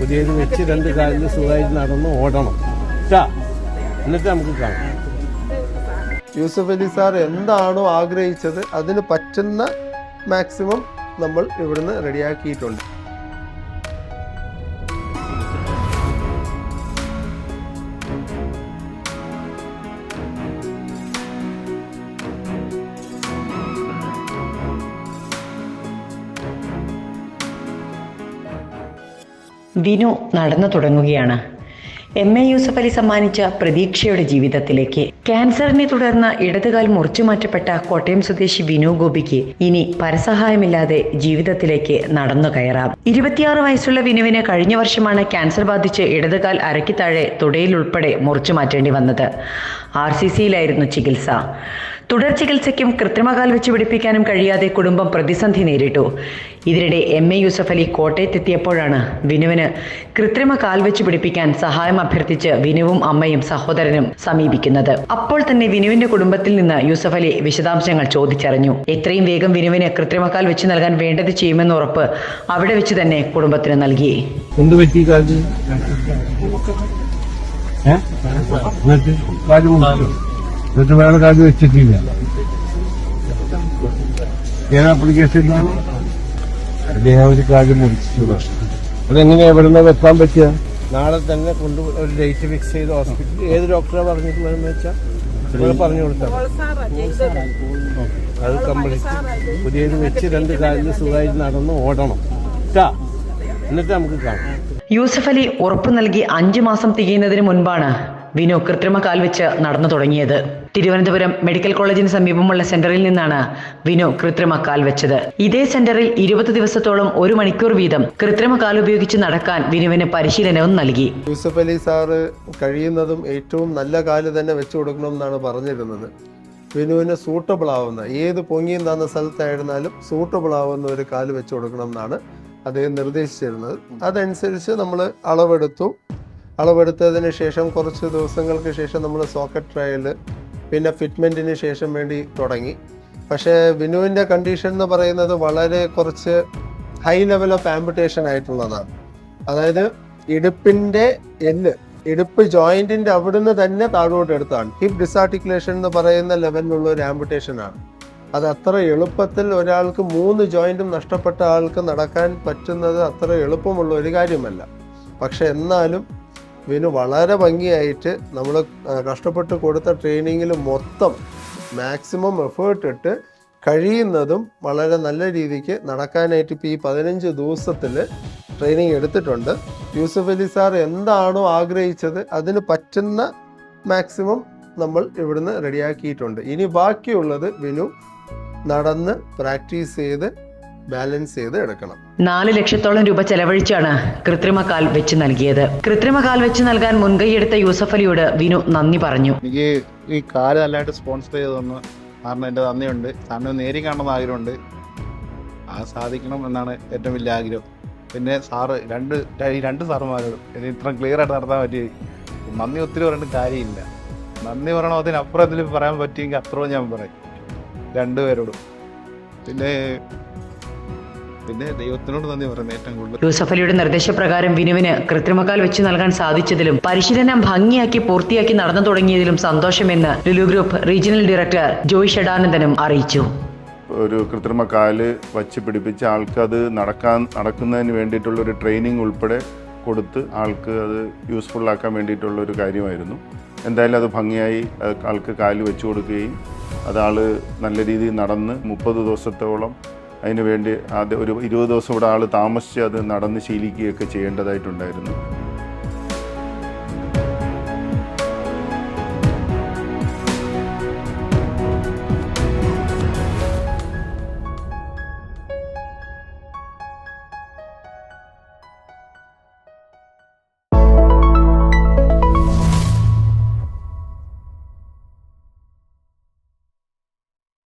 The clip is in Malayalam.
പുതിയത് വെച്ച് രണ്ട് കാലിൽ സുഖമായിട്ട് നടന്ന് ഓടണം. ട്ടാ എന്നിട്ട് നമുക്ക് കാണാം. യൂസഫ് അലി സാർ എന്താണോ ആഗ്രഹിച്ചത് അതിന് പറ്റുന്ന മാക്സിമം നമ്മൾ ഇവിടുന്ന് റെഡിയാക്കിയിട്ടുണ്ട് വിനു നടന്നു തുടങ്ങുകയാണ്. എം എ യൂസഫ് അലി സമ്മാനിച്ച പ്രതീക്ഷയുടെ ജീവിതത്തിലേക്ക്. ക്യാൻസറിനെ തുടർന്ന് ഇടതുകാൽ മുറിച്ചു മാറ്റപ്പെട്ട കോട്ടയം സ്വദേശി വിനു ഗോപിക്ക് ഇനി പരസഹായമില്ലാതെ ജീവിതത്തിലേക്ക് നടന്നു കയറാം. ഇരുപത്തിയാറ് വയസ്സുള്ള വിനുവിന് കഴിഞ്ഞ വർഷമാണ് ക്യാൻസർ ബാധിച്ച് ഇടതുകാൽ അരയ്ക്ക് താഴെ തുടയിൽ ഉൾപ്പെടെ മുറിച്ചു മാറ്റേണ്ടി വന്നത്. ആർ സി സിയിലായിരുന്നു ചികിത്സ. തുടർ ചികിത്സയ്ക്കും കൃത്രിമകാൽ വെച്ച് പിടിപ്പിക്കാനും കഴിയാതെ കുടുംബം പ്രതിസന്ധി നേരിട്ടു. ഇതിനിടെ എം എ യൂസഫ് അലി കോട്ടയത്തെത്തിയപ്പോഴാണ് വിനുവിന് കൃത്രിമ കാൽ വെച്ച് പിടിപ്പിക്കാൻ സഹായം അഭ്യർത്ഥിച്ച് വിനുവും അമ്മയും സഹോദരനും സമീപിക്കുന്നത്. അപ്പോൾ തന്നെ വിനുവിന്റെ കുടുംബത്തിൽ നിന്ന് യൂസഫ് അലി വിശദാംശങ്ങൾ ചോദിച്ചറിഞ്ഞു. എത്രയും വേഗം വിനുവിന് കൃത്രിമകാൽ വെച്ച് നൽകാൻ വേണ്ടത് ചെയ്യുമെന്ന് ഉറപ്പ് അവിടെ വെച്ച് തന്നെ കുടുംബത്തിന് നൽകി. എന്ത് എന്നിട്ട് വേറെ കാര്യം വെച്ചിട്ടില്ല. ഏത് ആപ്ലിക്കേഷൻ അദ്ദേഹം ഒരു കാര്യം മുറിച്ചു. അതെങ്ങനെയാ എവിടുന്ന വെക്കാൻ പറ്റുക നാളെ തന്നെ കൊണ്ട് ഒരു ഡേറ്റ് ഫിക്സ് ചെയ്ത് ഹോസ്പിറ്റലിൽ ഏത് ഡോക്ടറെ പറഞ്ഞിട്ടുള്ളതെന്ന് വെച്ചാൽ നിങ്ങൾ പറഞ്ഞു കൊടുത്താൽ അത് കംപ്ലീറ്റ് പുതിയത് വെച്ച് രണ്ട് കാലിൽ സുഖമായിട്ട് നടന്ന് ഓടണം. ട്ടാ എന്നിട്ട് നമുക്ക് കാണാം. യൂസഫ് അലി ഉറപ്പ് നൽകി അഞ്ചു മാസം തികയുന്നതിന് മുൻപാണ് വിനു കൃത്രിമ കാൽ വെച്ച് നടന്നു തുടങ്ങിയത്. തിരുവനന്തപുരം മെഡിക്കൽ കോളേജിന് സമീപമുള്ള സെന്ററിൽ നിന്നാണ് വിനു കൃത്രിമ കാൽ വെച്ചത്. ഇതേ സെന്ററിൽ ഇരുപത് ദിവസത്തോളം ഒരു മണിക്കൂർ വീതം കൃത്രിമ കാൽ ഉപയോഗിച്ച് നടക്കാൻ വിനുവിന് പരിശീലനവും നൽകി. യൂസഫ് അലി സാറ് കഴിയുന്നതും ഏറ്റവും നല്ല കാൽ തന്നെ വെച്ചു കൊടുക്കണമെന്നാണ് പറഞ്ഞിരുന്നത്. വിനുവിന് സൂട്ടബിൾ ആവുന്ന ഏത് പൊങ്ങിയും തന്ന സ്ഥലത്തായിരുന്നാലും സൂട്ടബിൾ ആവുന്ന ഒരു കാൽ വെച്ചു കൊടുക്കണം എന്നാണ് അദ്ദേഹം നിർദ്ദേശിച്ചിരുന്നത്. അതനുസരിച്ച് നമ്മൾ അളവെടുത്തു. അളവെടുത്തതിന് ശേഷം കുറച്ച് ദിവസങ്ങൾക്ക് ശേഷം നമ്മൾ സോക്കറ്റ് ട്രയൽ പിന്നെ ഫിറ്റ്മെന്റിന് ശേഷം വേണ്ടി തുടങ്ങി. പക്ഷേ വിനുവിന്റെ കണ്ടീഷൻ എന്ന് പറയുന്നത് വളരെ കുറച്ച് ഹൈ ലെവൽ ഓഫ് ആംബുട്ടേഷൻ ആയിട്ടുള്ളതാണ്. അതായത് ഇടുപ്പിന്റെ എല്ല് ഇടുപ്പ് ജോയിന്റിന്റെ അവിടുന്ന് തന്നെ താഴോട്ട് എടുത്താണ്. ഹിപ്പ് ഡിസാർട്ടിക്കുലേഷൻ എന്ന് പറയുന്ന ലെവലിലുള്ള ഒരു ആംബുട്ടേഷൻ ആണ്. അത് അത്ര എളുപ്പത്തിൽ ഒരാൾക്ക് മൂന്ന് ജോയിന്റും നഷ്ടപ്പെട്ട ആൾക്ക് നടക്കാൻ പറ്റുന്നത് അത്ര എളുപ്പമുള്ള ഒരു കാര്യമല്ല. പക്ഷെ എന്നാലും വിനു വളരെ ഭംഗിയായിട്ട് നമ്മൾ കഷ്ടപ്പെട്ട് കൊടുത്ത ട്രെയിനിങ്ങിൽ മൊത്തം മാക്സിമം എഫേർട്ട് ഇട്ട് കഴിയുന്നതും വളരെ നല്ല രീതിക്ക് നടക്കാനായിട്ട് ഇപ്പോൾ ഈ പതിനഞ്ച് ദിവസത്തിൽ ട്രെയിനിങ് എടുത്തിട്ടുണ്ട്. യൂസഫ് അലി സാർ എന്താണോ ആഗ്രഹിച്ചത് അതിന് പറ്റുന്ന മാക്സിമം നമ്മൾ ഇവിടുന്ന് റെഡിയാക്കിയിട്ടുണ്ട് ഇനി ബാക്കിയുള്ളത് വിനു നടന്ന് പ്രാക്ടീസ് ചെയ്ത് ബാലൻസ് ചെയ്ത് എടുക്കണം. നാല് ലക്ഷത്തോളം രൂപ ചെലവഴിച്ചാണ് കൃത്രിമ കാൽ വെച്ച് നൽകിയത്. കൃത്രിമ കാൽ വെച്ച് നൽകാൻ മുൻകൈയെടുത്ത യൂസഫ് അലിയോട് വിനു നന്ദി പറഞ്ഞു. എനിക്ക് ഈ കാൽ നല്ലതായിട്ട് സ്പോൺസർ ചെയ്തതെന്ന് സാറിന് കാരണം എന്റെ നന്ദിയുണ്ട്. സാറിന് നേരി കാണണമെന്ന് ആഗ്രഹമുണ്ട്. ആ സാധിക്കണം എന്നാണ് ഏറ്റവും വലിയ ആഗ്രഹം. പിന്നെ സാറ് രണ്ട് ഈ രണ്ട് സാറുമാരോടും എനിക്ക് ഇത്ര ക്ലിയർ ആയിട്ട് നടത്താൻ പറ്റി നന്ദി ഒത്തിരി പറയേണ്ട കാര്യമില്ല. നന്ദി പറയണോ അതിനപ്പുറം എന്തെങ്കിലും പറയാൻ പറ്റിയെങ്കിൽ അത്രയും ഞാൻ പറയും. രണ്ടുപേരോടും. പിന്നെ പിന്നെ ദൈവത്തിനോട് നന്ദി പറയുന്നത് ഏറ്റവും കൂടുതൽ. യൂസഫ് അലിയുടെ നിർദ്ദേശപ്രകാരം വിനുവിന് കൃത്രിമക്കാൽ വെച്ച് നൽകാൻ സാധിച്ചതിലും പരിശീലനം ഭംഗിയാക്കി പൂർത്തിയാക്കി നടന്നു തുടങ്ങിയതിലും സന്തോഷമെന്ന് Lulu group regional director Joy ഷഡാനന്ദനും അറിയിച്ചു. ഒരു കൃത്രിമ കാൽ വച്ച് പിടിപ്പിച്ച് ആൾക്ക് അത് നടക്കാൻ നടക്കുന്നതിന് വേണ്ടിയിട്ടുള്ള ഒരു ട്രെയിനിങ് ഉൾപ്പെടെ കൊടുത്ത് ആൾക്ക് അത് യൂസ്ഫുൾ ആക്കാൻ വേണ്ടിയിട്ടുള്ള ഒരു കാര്യമായിരുന്നു. എന്തായാലും അത് ഭംഗിയായി ആൾക്ക് കാൽ വെച്ചു കൊടുക്കുകയും അതാൾ നല്ല രീതിയിൽ നടന്ന് മുപ്പത് ദിവസത്തോളം അതിന് വേണ്ടി ആദ്യം ഒരു ഇരുപത് ദിവസം ഇവിടെ ആൾ താമസിച്ച് അത് നടന്ന് ശീലിക്കുകയൊക്കെ ചെയ്യേണ്ടതായിട്ടുണ്ടായിരുന്നു.